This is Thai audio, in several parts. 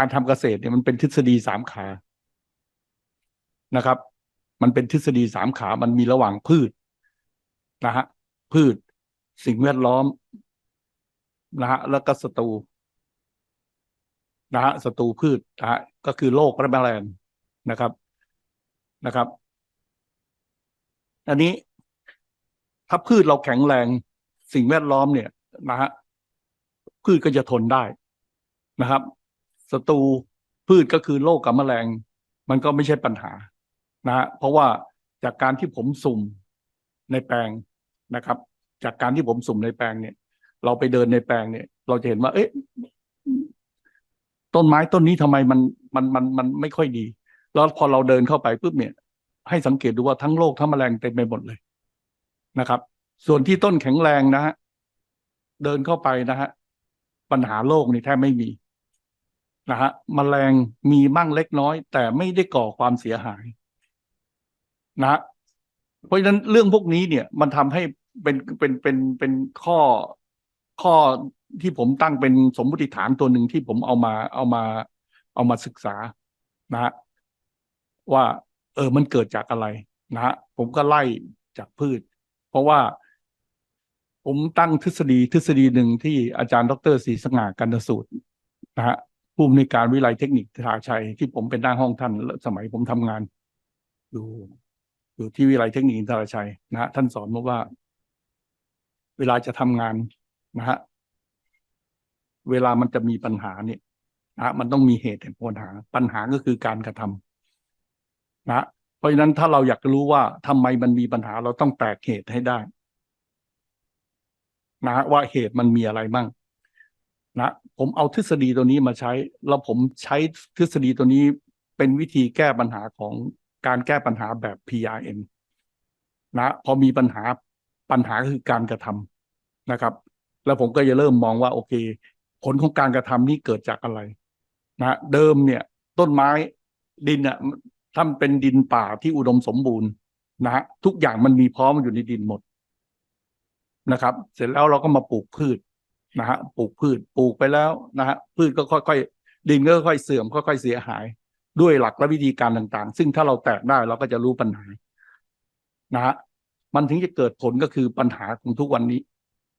การทำเกษตรเนี่ยมันเป็นทฤษฎีสามขานะครับ มันเป็นทฤษฎีสามขา มันมีระหว่างพืชนะฮะพืช สิ่งแวดล้อมนะฮะแล้วก็ศัตรูนะฮะศัตรูพืชนะฮะก็คือโรคและแมลงนะครับนะครับ อันนี้ถ้าพืชเราแข็งแรง สิ่งแวดล้อมเนี่ยนะฮะพืชก็จะทนได้นะครับ ศัตรูพืชก็คือโรคกับแมลง มันก็ไม่ใช่ปัญหานะฮะเพราะว่าจากการที่ผมสุ่มในแปลงนะครับ จากการที่ผมสุ่มในแปลงเนี่ย เราไปเดินในแปลงเนี่ย เราจะเห็นว่า เอ๊ะต้นไม้ต้นนี้ทำไมมันมันมันมันไม่ค่อยดี แล้วพอเราเดินเข้าไปปุ๊บเนี่ย ให้สังเกตดูว่าทั้งโรคทั้งแมลงเต็มไปหมดเลยนะครับ ส่วนที่ต้นแข็งแรงนะฮะเดินเข้าไปนะฮะปัญหาโรคนี่แทบไม่มี นะฮะมแมลงมีมั่งเล็กน้อย แต่ไม่ได้ก่อความเสียหาย นะ เพราะฉะนั้นเรื่องพวกนี้เนี่ย มันทำให้เป็นเป็นเป็นเป็นข้อข้อที่ผมตั้งเป็นสมมติฐานตัวหนึ่งที่ผมเอามาเอามา เอามาศึกษานะฮะว่า เออมันเกิดจากอะไร นะฮะผมก็ไล่จากพืช เพราะว่าผมตั้งทฤษฎีทฤษฎีหนึ่งที่อาจารย์ดรศรีสง่ากันสูตรนะฮะ ผู้อำนวยการวิไลเทคนิคทาชัย ที่ผมเป็นหน้าห้องท่านสมัยผมทำงาน อยู่อยู่ที่วิไลเทคนิคทราชัยนะฮะท่านสอนมาว่า เวลาจะทำงานนะฮะเวลามันจะมีปัญหาเนี่ยนะมันต้องมีเหตุแห่งปัญหา ปัญหาก็คือการกระทำนะเพราะฉะนั้นถ้าเราอยากรู้ว่าทำไมมันมีปัญหาเราต้องแตกเหตุให้ได้ นะว่าเหตุมันมีอะไรบ้างนะ ผมเอาทฤษฎีตัวนี้มาใช้ แล้วผมใช้ทฤษฎีตัวนี้เป็นวิธีแก้ปัญหาของการแก้ปัญหาแบบ PRM นะพอมีปัญหาปัญหาคือการกระทำนะครับ แล้วผมก็จะเริ่มมองว่าโอเค ผลของการกระทำนี้เกิดจากอะไร นะเดิมเนี่ยต้นไม้ดินอะถ้าเป็นดินป่าที่อุดมสมบูรณ์นะฮะทุกอย่างมันมีพร้อมอยู่ในดินหมดนะครับ เสร็จแล้วเราก็มาปลูกพืช นะฮะปลูกพืชปลูกไปแล้วนะฮะพืชก็ค่อยๆดินก็ค่อยเสื่อมค่อยๆเสียหาย ด้วยหลักและวิธีการต่างๆ ซึ่งถ้าเราแตกได้เราก็จะรู้ปัญหานะฮะมันถึงจะเกิดผลก็คือปัญหาของทุกวันนี้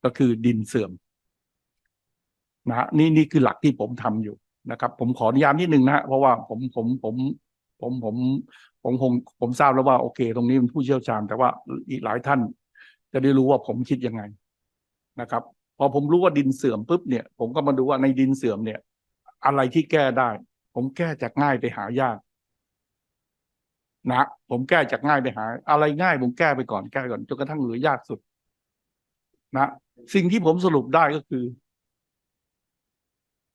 ก็คือดินเสื่อมนะฮะนี่นี่คือหลักที่ผมทำอยู่นะครับ ผมขออนุญาตนิดนึงนะฮะเพราะว่าผมผมผมผมผมผมผมผมทราบแล้วว่าโอเค ตรงนี้เป็นผู้เชี่ยวชาญ แต่ว่าอีกหลายท่าน จะได้รู้ว่าผมคิดยังไงนะครับ พอผมรู้ว่าดินเสื่อมปุ๊บเนี่ย ผมก็มาดูว่าในดินเสื่อมเนี่ย อะไรที่แก้ได้ ผมแก้จากง่ายไปหายากนะผมแก้จากง่ายไปหา อะไรง่าย ผมแก้ไปก่อนแก้ก่อนจนกระทั่งเหลือยากสุด นะ สิ่งที่ผมสรุปได้ก็คือ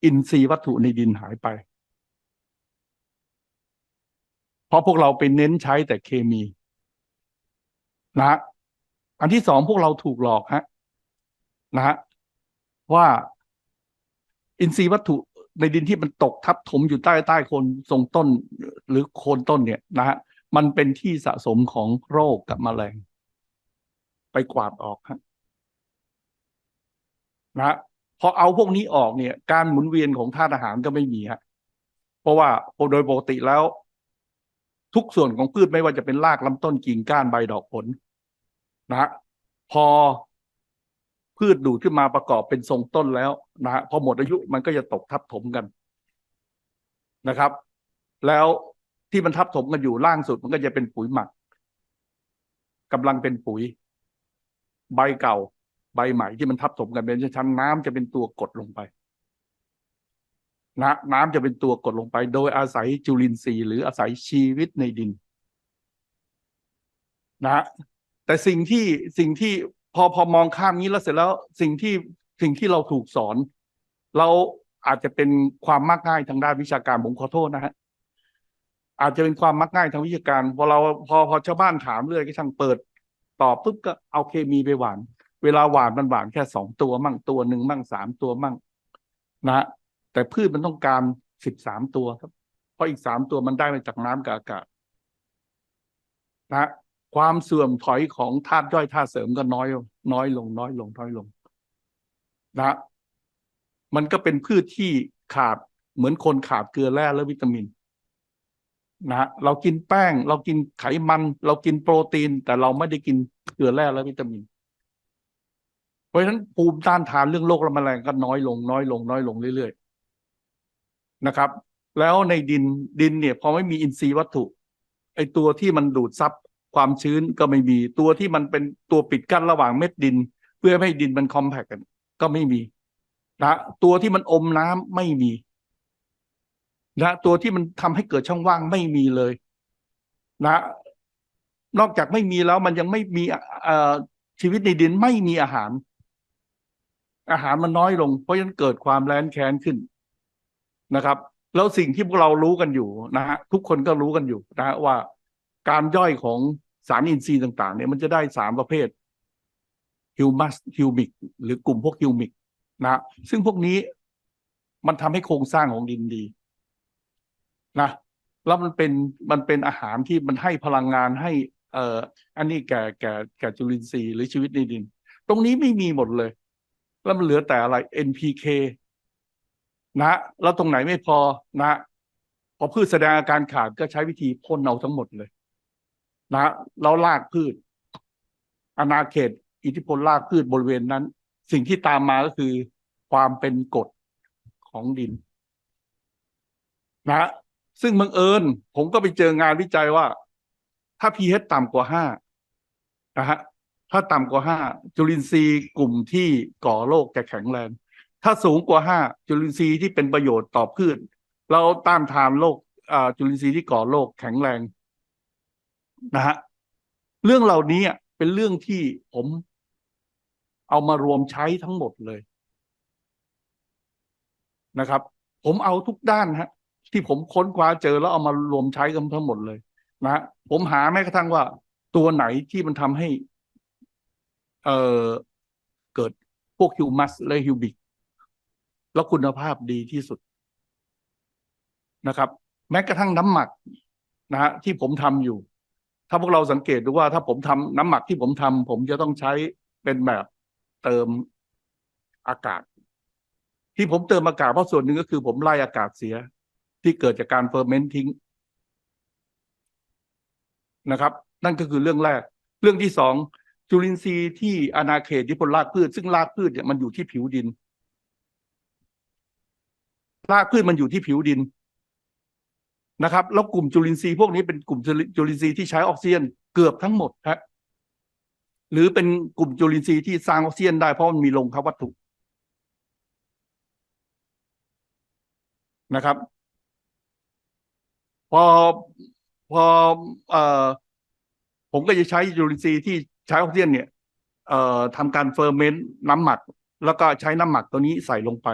อินทรีย์วัตถุในดินหายไป เพราะพวกเราไปเน้นใช้แต่เคมี นะ อันที่สองพวกเราถูกหลอกฮะ นะฮะ ว่าอินทรีย์วัตถุในดินที่มันตกทับถมอยู่ใต้ใต้โคนทรงต้นหรือโคนต้นเนี่ยนะฮะมันเป็นที่สะสมของโรคกับมแมลง ไปกวาดออกฮะนะพอเอาพวกนี้ออกเนี่ย การหมุนเวียนของธาตุอาหารก็ไม่มีฮะเพราะว่าโดยปกติแล้ว ทุกส่วนของพืชไม่ว่าจะเป็นรากลำต้นกิ่งก้านใบดอกผลนะพอ พืชดูดขึ้นมาประกอบเป็นทรงต้นแล้วนะฮะพอหมดอายุมันก็จะตกทับถมกันนะครับ แล้วที่มันทับถมกันอยู่ล่างสุดมันก็จะเป็นปุ๋ยหมักกำลังเป็นปุ๋ย ใบเก่า ใบใหม่ที่มันทับถมกันเป็นชั้นน้ำจะเป็นตัวกดลงไปนะน้ำจะเป็นตัวกดลงไป โดยอาศัยจุลินทรีย์ หรืออาศัยชีวิตในดิน นะแต่สิ่งที่สิ่งที่ พอพอมองข้ามนี้แล้วเสร็จแล้วสิ่งที่สิ่งที่เราถูกสอน เราอาจจะเป็นความมักง่ายทางด้านวิชาการผมขอโทษนะฮะอาจจะเป็นความมักง่ายทางวิชาการ พอเราพอพอชาวบ้านถามเรื่อยก็ช่างเปิดตอบปุ๊บก็เอาเคมีไปหวาน เวลาหวานมันหวานแค่สองตัวมั่งตัวหนึ่งมั่งสามตัวมั่งนะแต่พืชมันต้องการสิบสามตัวครับ เพราะอีกสามตัวมันได้มาจากน้ำกับอากาศนะ ความเสื่อมถอยของธาตุย่อยธาตุเสริมก็น้อยน้อยลง น้อยลงน้อยลงนะมันก็เป็นพืชที่ขาดเหมือนคนขาดเกลือแร่และวิตามินนะเรากินแป้ง เรากินไขมัน เรากินโปรตีน แต่เราไม่ได้กินเกลือแร่และวิตามิน เพราะฉะนั้นภูมิต้านทานเรื่องโรคและแมลงก็น้อยลง น้อยลง น้อยลงเรื่อยๆนะครับ แล้วในดินดินเนี่ยพอไม่มีอินทรีย์วัตถุไอตัวที่มันดูดซับ ความชื้นก็ไม่มีตัวที่มันเป็นตัวปิดกั้นระหว่างเม็ดดิน เพื่อให้ดินมันคอมแพคกัน ก็ไม่มีนะตัวที่มันอมน้ำไม่มีนะตัวที่มันทำให้เกิดช่องว่างไม่มีเลย นะ นอกจากไม่มีแล้วมันยังไม่มีเอ่อชีวิตในดินไม่มีอาหาร อาหารมันน้อยลง เพราะฉะนั้นเกิดความแร้นแค้นขึ้นนะครับ แล้วสิ่งที่พวกเรารู้กันอยู่นะฮะทุกคนก็รู้กันอยู่นะฮะว่าการย่อยของ สารอินทรีย์ต่าง ๆ เนี่ยมันจะได้สามประเภทฮิวมัสฮิวมิกหรือกลุ่มพวกฮิวมิกนะซึ่งพวกนี้มันทำให้โครงสร้างของดินดีนะแล้วมันเป็นมันเป็นอาหารที่มันให้พลังงานให้ เอ่ออันนี้แก่แก่แก่จุลินทรีย์หรือชีวิตในดิน ตรงนี้ไม่มีหมดเลย แล้วมันเหลือแต่อะไร NPK นะแล้วตรงไหนไม่พอนะพอพืชแสดงอาการขาดก็ใช้วิธีพ่นเอาทั้งหมดเลย นะแล้วรากพืชอาณาเขต อิทธิพลรากพืชบริเวณนั้น สิ่งที่ตามมาก็คือความเป็นกรดของดิน นะ ซึ่งบังเอิญ ผมก็ไปเจองานวิจัยว่า ถ้า pH ต่ำกว่าห้านะฮะถ้าต่ำกว่าห้าจุลินทรีย์กลุ่มที่ก่อโรคจะแข็งแรง ถ้าสูงกว่าห้าจุลินทรีย์ที่เป็นประโยชน์ต่อพืช เราต้านทานโรคจุลินทรีย์ที่ก่อโรคแข็งแรง นะฮะเรื่องเหล่านี้เป็นเรื่องที่ผมเอามารวมใช้ทั้งหมดเลยนะครับ ผมเอาทุกด้านฮะ ที่ผมค้นคว้าเจอแล้วเอามารวมใช้กันทั้งหมดเลย นะผมหาแม้กระทั่งว่า ตัวไหนที่มันทำให้ เอ่อเกิดพวกฮิวมัสและฮิวบิกแล้วคุณภาพดีที่สุดนะครับ แม้กระทั่งน้ำหมักนะฮะที่ผมทำอยู่ ถ้าพวกเราสังเกตดูว่าถ้าผมทำน้ำหมักที่ผมทำผมจะต้องใช้เป็นแบบเติมอากาศ ที่ผมเติมอากาศเพราะส่วนหนึ่งก็คือ ผมไล่อากาศเสีย ที่เกิดจากการเฟอร์เมนทิ้งนะครับ นั่นก็คือเรื่องแรก เรื่องที่สองจุลินทรีย์ที่อาณาเขตที่พลรากพืช ซึ่งรากพืชเนี่ยมันอยู่ที่ผิวดินรากพืชมันอยู่ที่ผิวดิน นะครับ แล้วกลุ่มจุลินทรีย์พวกนี้เป็นกลุ่มจุลินทรีย์ที่ใช้ออกซิเจนเกือบทั้งหมดฮะหรือเป็นกลุ่มจุลินทรีย์ที่สร้างออกซิเจนได้เพราะมันมีลงครับวัตถุนะครับ พอพอเอ่อผมก็จะใช้จุลินทรีย์ที่ใช้ออกซิเจนเนี่ย เอ่อทำการเฟอร์เมนต์น้ำหมัก แล้วก็ใช้น้ำหมักตัวนี้ใส่ลงไป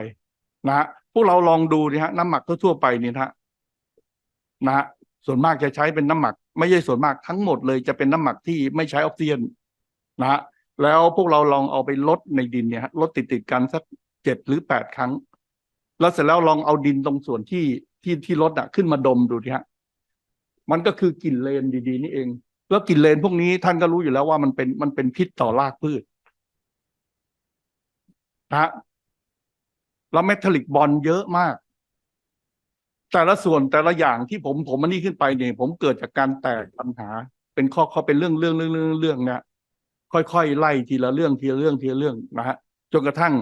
นะฮะพวกเราลองดูนะฮะน้ำหมักทั่วๆไปเนี่ยนะฮะ นะฮะส่วนมากจะใช้เป็นน้ำหมัก ไม่ใช่ส่วนมากทั้งหมดเลยจะเป็นน้ำหมักที่ไม่ใช้ออกซิเจนนะฮะแล้วพวกเราลองเอาไปลดในดินเนี่ยลดติดติดกันสักเจ็ดหรือแปดครั้ง แล้วเสร็จแล้วลองเอาดินตรงส่วนที่ที่ที่ลดอะขึ้นมาดมดูดิฮะมันก็คือกลิ่นเลนดีๆ นี่เอง แล้วกลิ่นเลนพวกนี้ท่านก็รู้อยู่แล้วว่ามันเป็นมันเป็นพิษต่อรากพืชนะฮะแล้วเมทัลลิกบอลเยอะมาก แต่ละส่วนแต่ละอย่างที่ผมผมมันนี่ขึ้นไปเนี่ยผมเกิดจากการแตกปัญหา เป็นข้อข้อเป็นเรื่องเรื่องเรื่องเรื่องเรื่องเนี่ยค่อยๆไล่ทีละเรื่องทีละเรื่องทีละเรื่องนะฮะจนกระทั่ง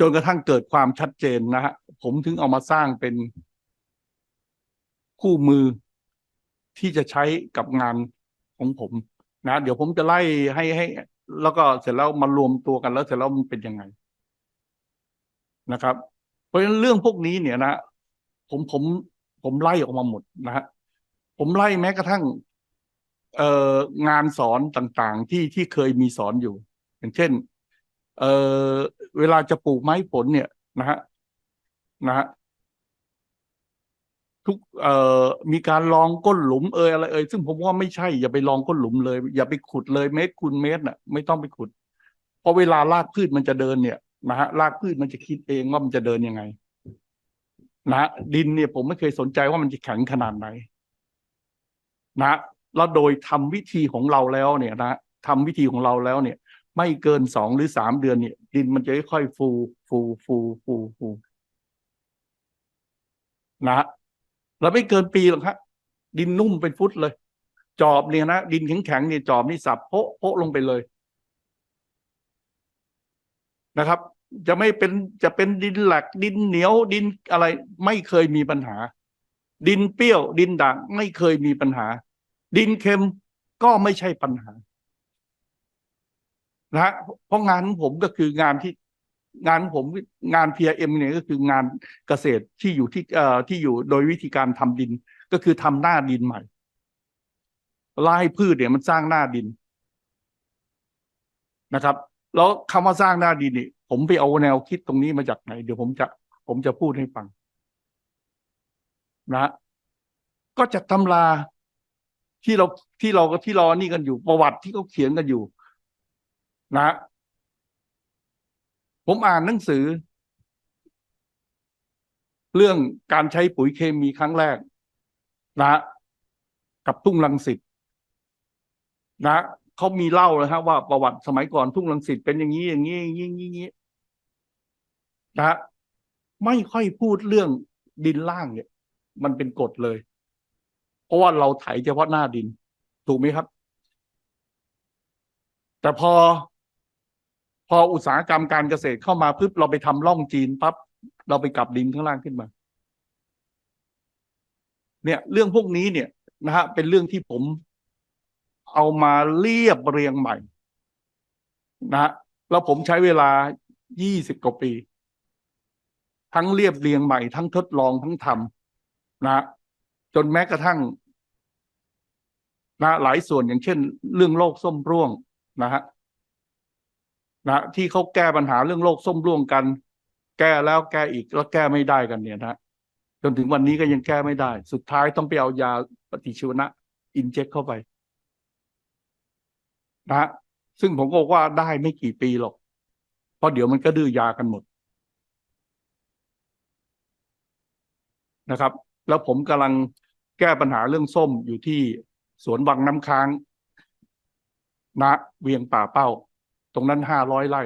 จนกระทั่งเกิดความชัดเจนนะฮะผมถึงเอามาสร้างเป็นคู่มือที่จะใช้กับงานของผม นะ เดี๋ยวผมจะไล่ให้ให้ แล้วก็เสร็จแล้วมารวมตัวกันแล้วเสร็จแล้วมันเป็นยังไงนะครับ เพราะฉะนั้นเรื่องพวกนี้เนี่ยนะผมผมผมไล่ออกมาหมดนะฮะผมไล่แม้กระทั่ง เอ่องานสอนต่างๆ ที่ที่เคยมีสอนอยู่ อย่างเช่น เอ่อเวลาจะปลูกไม้ผลเนี่ยนะฮะนะฮะทุกเอ่อมีการลองก้นหลุมเอยอะไรเอยซึ่งผมว่าไม่ใช่อย่าไปลองก้นหลุมเลย อย่าไปขุดเลยเมตรคูณเมตรน่ะ ไม่ต้องไปขุด เพราะเวลารากพืชมันจะเดินเนี่ย นะฮะรากพืชมันจะคิดเองว่ามันจะเดินยังไง นะดินเนี่ยผมไม่เคยสนใจว่ามันจะแข็งขนาดไหน นะแล้วโดยทำวิธีของเราแล้วเนี่ยนะทำวิธีของเราแล้วเนี่ย ไม่เกินสองหรือสามเดือนเนี่ย ดินมันจะค่อยๆฟูฟูฟูฟูฟูนะฮะเราไม่เกินปีหรอกฮะดินนุ่มเป็นฟุตเลย จอบเนี่ยนะดินแข็งๆเนี่ยจอบนี่สับโพะโพะลงไปเลยนะครับ จะไม่เป็นจะเป็นดินแหลกดินเหนียวดินอะไร ไม่เคยมีปัญหา ดินเปรี้ยว ดินด่างไม่เคยมีปัญหา ดินเค็มก็ไม่ใช่ปัญหานะฮะเพราะงานของผมก็คืองานที่งานผมงาน PRM เนี่ยก็คืองานเกษตรที่อยู่ที่เอ่อที่อยู่โดยวิธีการทำดินก็คือทำหน้าดินใหม่ไล่พืชเนี่ยมันสร้างหน้าดินนะครับ แล้วคำว่าสร้างหน้าดินนี่ ผมไปเอาแนวคิดตรงนี้มาจากไหน เดี๋ยวผมจะผมจะพูดให้ฟัง นะ ก็จากตำราที่เราที่เราที่เรานี่กันอยู่ประวัติที่เขาเขียนกันอยู่ นะ ผมอ่านหนังสือ เรื่องการใช้ปุ๋ยเคมีครั้งแรก นะ กับทุ่งลังสิตนะเขามีเล่าเลยฮะว่าประวัติสมัยก่อนทุ่งลังสิตเป็นอย่างนี้อย่างนี้อย่างนี้อย่างนี้ นะไม่ค่อยพูดเรื่องดินล่างเนี่ย มันเป็นกฎเลย เพราะว่าเราไถเฉพาะหน้าดิน ถูกไหมครับ แต่พอ พออุตสาหกรรมการเกษตรเข้ามาปุ๊บเราไปทำร่องจีนปั๊บเราไปกลับดินข้างล่างขึ้นมา เนี่ย เรื่องพวกนี้เนี่ยนะฮะเป็นเรื่องที่ผมเอามาเรียบเรียงใหม่ นะฮะแล้วผมใช้เวลา20กว่าปี ทั้งเรียบเรียงใหม่ทั้งทดลองทั้งทำนะจนแม้กระทั่งนะหลายส่วนอย่างเช่น เรื่องโรคส้มร่วงนะฮะนะที่เขาแก้ปัญหาเรื่องโรคส้มร่วงกัน แก้แล้วแก้อีกแล้วแก้ไม่ได้กันเนี่ยนะจนถึงวันนี้ก็ยังแก้ไม่ได้ สุดท้ายต้องไปเอายาปฏิชีวนะ อินเจคเข้าไปนะซึ่งผมก็ว่าได้ไม่กี่ปีหรอกเพราะเดี๋ยวมันก็ดื้อยากันหมด นะครับ แล้วผมกำลังแก้ปัญหาเรื่องส้มอยู่ที่สวนวังน้ำค้างนะเวียงป่าเป้า ตรงนั้นห้าร้อยไร่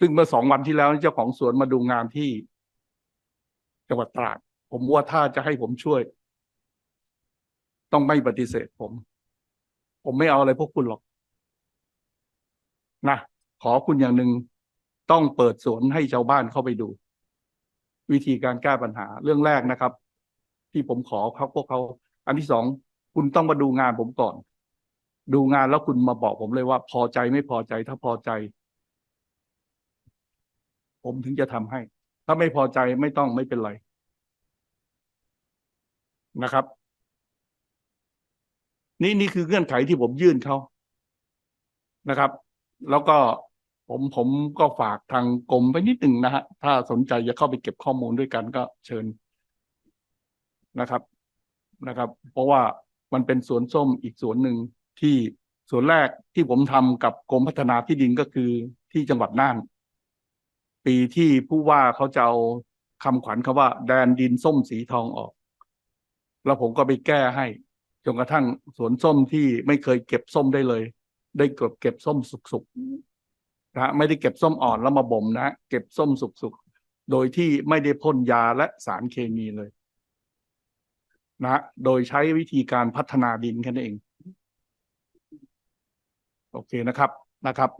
ซึ่งเมื่อสองวันที่แล้วเจ้าของสวนมาดูงานที่จังหวัดตราด ผมว่าถ้าจะให้ผมช่วย ต้องไม่ปฏิเสธผม ผมไม่เอาอะไรพวกคุณหรอกนะขอคุณอย่างหนึ่งต้องเปิดสวนให้ชาวบ้านเข้าไปดู วิธีการแก้ปัญหาเรื่องแรกนะครับ ที่ผมขอเขาพวกเขา อันที่สองคุณต้องมาดูงานผมก่อน ดูงานแล้วคุณมาบอกผมเลยว่า พอใจไม่พอใจ ถ้าพอใจ ผมถึงจะทำให้ ถ้าไม่พอใจไม่ต้องไม่เป็นไรนะครับ นี่นี่คือเงื่อนไขที่ผมยื่นเขานะครับ แล้วก็ ผมผมก็ฝากทางกรมไปนิดหนึ่งนะฮะ ถ้าสนใจจะเข้าไปเก็บข้อมูลด้วยกันก็เชิญนะครับนะครับ เพราะว่ามันเป็นสวนส้มอีกสวนหนึ่งที่สวนแรกที่ผมทำกับกรมพัฒนาที่ดินก็คือที่จังหวัดน่าน ปีที่ผู้ว่าเขาจะเอาคำขวัญคาว่า แดนดินส้มสีทองออก แล้วผมก็ไปแก้ให้จนกระทั่งสวนส้มที่ไม่เคยเก็บส้มได้เลย ได้เก็บเก็บส้มสุกๆ นะไม่ได้เก็บส้มอ่อนแล้วมาบ่มนะเก็บส้มสุกๆ โดยที่ไม่ได้พ่นยาและสารเคมีเลย นะ โดยใช้วิธีการพัฒนาดินแค่นั้นเอง โอเคนะครับนะครับ